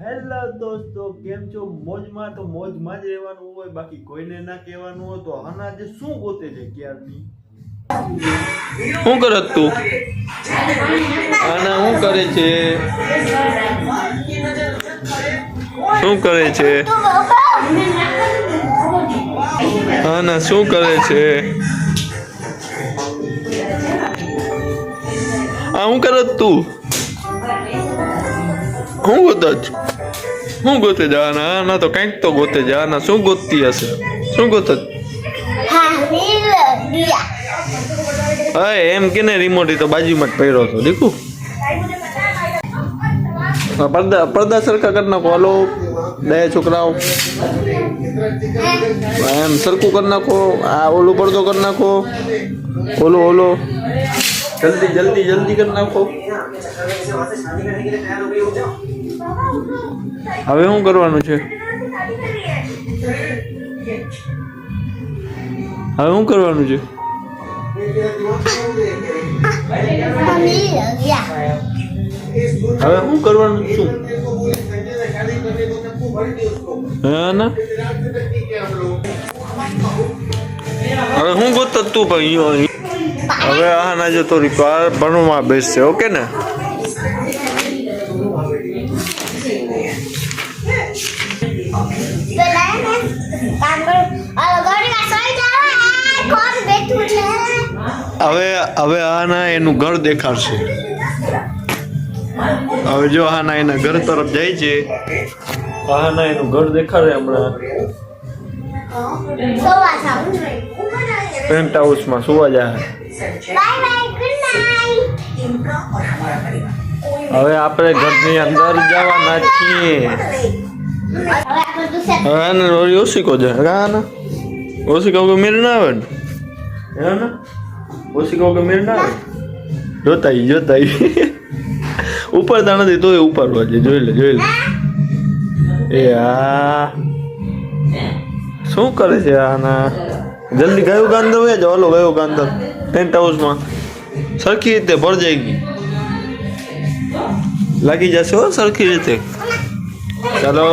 Hello દોસ્તો, કેમ છો? મોજમાં તો મોજમાં જ રહેવાનું હોય, બાકી કોઈને ના કહેવાનું હોય તો આના જે શું ગોતે છે ક્યારની? શું કરે તું? આના શું કરે છે? શું કરે છે? આના શું કરે છે? આ શું કરે તું? હું બધા છે શું ગોતે છે ના તો કંઈક તો ગોતે છે ના શું ગોતતી હશે? શું ગોતે? હા એમ કે ને રિમોટ તો બાજુમાં જ પહેરો હતો દીકુ? પડદા પડદા સરખા કરી નાખો હાલો. બે છોકરાઓ. એમ સરખું કરી નાખો. આ ઓલું પડદો કરી નાખો. ઓલો ઓલો. જલ્દી જલ્દી જલ્દી કરી નાખો. હવે શું કરવાનું છે? હવે શું કરવાનું છે? હવે શું કરવાનું શું? હા ના? હવે હું ગોત તું ભાઈ? હવે આ ના જતો થોડી વાર ભણવામાં બેસશે ઓકે ને? હવે હવે આના એનું ઘર દેખાડશે. હવે જો આના એના ઘર તરફ જાય છે, આના એનું ઘર દેખાડે હમણાં. પેન્ટ હાઉસમાં સુવા જાય હવે આપણે ઘરની અંદર જવાના છીએ. હવે આને રોરી ઓશિકો છે આના ઓશિકો કે મેળ ના આવે ને? હે ને? ઓશિકો કે મેળ ના આવે? જોતા જોતા ઈ ઉપર તો નથી તોય ઉપર વાજે જોઈ લે જોઈ લે. એ આ. શું કરે છે આના જલ્દી ગયું ગાંધર હોય જાઓ હલો ગયો ગાંધર. ટેન્ટ હાઉસમાં સરખી રીતે ભર જાય ગઈ. લાગી જશે હો સરખી રીતે. ચાલો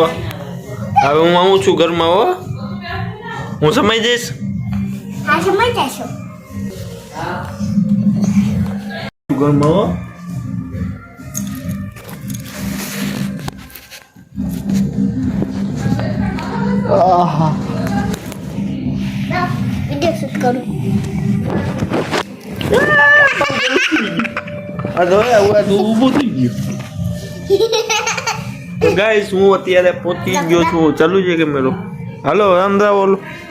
હવે હું આવું છું ઘરમાં હો. હું સમય જઈશ? ઘરમાં સમય વીડિયો શૂટ કરું આ તો હવે તું ઊભું થઈ ગયું તો ગાઈસ હું અત્યારે પહોંચી ગયો છું ચાલુ છે કે મેરો હાલો અંદર બોલો હવે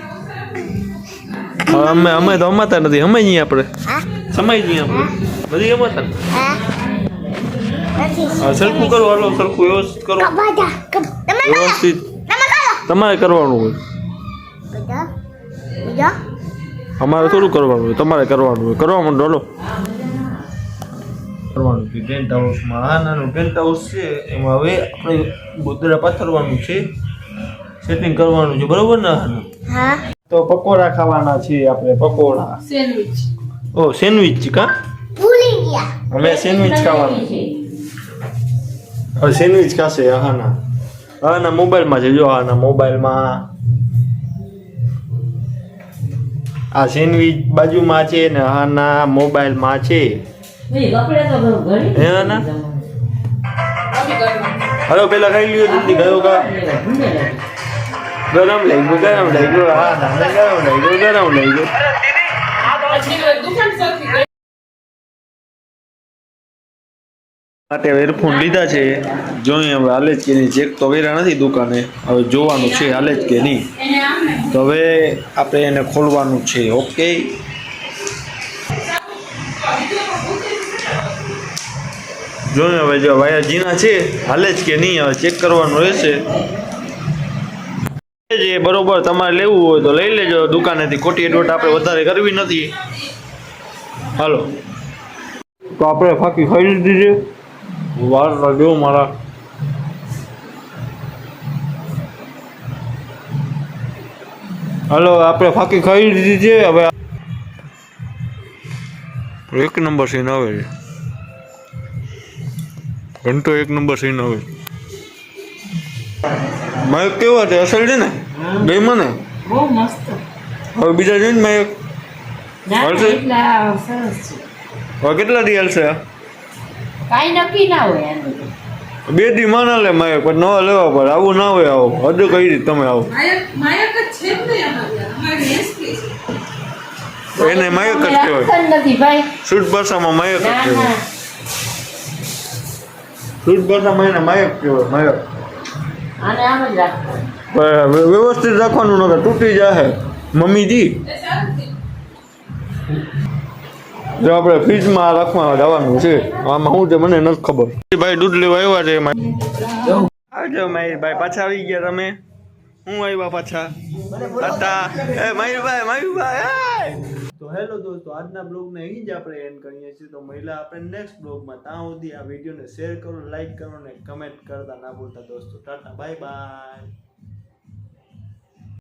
અમે અમે તો અમાતા નથી અમે જઈએ આપણે. સમાઈ સમય જઈએ આપણે. બધી અમાતા હા. સરખું કરો હાલો સરખું વ્યવસ્થિત કરો. વ્યવસ્થિત. તમારે કરવાનું હોય. અમારે થોડું કરવાનું હોય તમારે કરવાનું હોય. કરવા માંડો હાલો. કરવાનું છે ટેન્ટ હાઉસમાં આ નાનું ટેન્ટ હાઉસ છે. એમાં હવે આપણે ગોદડા પાથરવાનું છે. સેટિંગ કરવાનું છે. બરોબર ને હા. તો પકોડા ખાવાના છે આપણે પકોડા. સેન્ડવિચ. ઓ સેન્ડવિચ કા? ભૂલી ગયા. અમે સેન્ડવિચ ખાવાનું. હવે સેન્ડવિચ ખાશે હાના હાના મોબાઈલમાં છે જો હાના મોબાઈલમાં. આ સેન્ડવિચ બાજુમાં છે ને હાના મોબાઈલમાં છે. હે હાના હલો પેલા ખાઈ લ્યો જલ્દી ગયો કા ગરમ લઈ ગયો, ગરમ લઈ ગયો. હા ગરમ લઈ ગયો, ગરમ લઈ ગયો. માટે એરફોન લીધા છે. જોઈએ હવે હાલે જ કે નહીં. ચેક તો વેરા નથી દુકાને. હવે જોવાનું છે હાલે જ કે નહીં. તો હવે આપણે એને ખોલવાનું છે. ઓકે. જોઈએ હવે જો ભાઈ જીના છે, હાલે જ કે નહીં. હવે ચેક કરવાનું રહેશે. જે બરોબર તમારે લેવું હોય તો લઈ લેજો. દુકાનેથી ખોટી એડવર્ટ આપણે વધારે કરવી નથી. હાલો. તો આપણે ફાંકી ખાઈ છે. વાર લાગ્યો મારા. હાલો, આપણે ફાકી ખાઈ લીધી છે. હવે એક નંબર સીન આવે છે. ઘંટો એક નંબર સીન આવે માઇક કેવો છે? અસલ છે ને? ગઈ મને? બહુ મસ્ત. હવે બીજા જોઈને મેં એક સરસ છે. હવે કેટલા દી છે? કાંઈ નક્કી ના હોય બે દી માના લે મયક પણ નવા લેવા પડે. આવું ના હોય આવો. હજુ કઈ રીતે તમે આવો? એને માયક જ કહેવાય. શુદ્ધ ભાષામાં મયક જ કહેવાય. શુદ્ધ ભાષામાં એને માયક કહેવાય મયક આને આમ જ રાખતા પણ વ્યવસ્થિત રાખવાનું નકર તૂટી જાય મમ્મીજી? જો આપણે ફ્રીજમાં રાખવા જવાનું છે. આમાં શું છે મને નથી ખબર. ભાઈ દૂધ લેવા આવ્યા છે એમાં આવજો મયુરભાઈ પાછા આવી ગયા તમે. હું આવ્યા પાછા. હતા. એ, મયુરભાઈ મયુરભાઈ તો હેલો દોસ્તો, આજના બ્લોગને અહીં જ આપણે એન્ડ કરીએ છીએ. તો મહિલા, આપણે નેક્સ્ટ બ્લોગમાં ત્યાં સુધી આ વિડીયોને શેર કરો લાઈક કરો ને કમેન્ટ કરતા ના ભૂલતા દોસ્તો. Tata bye bye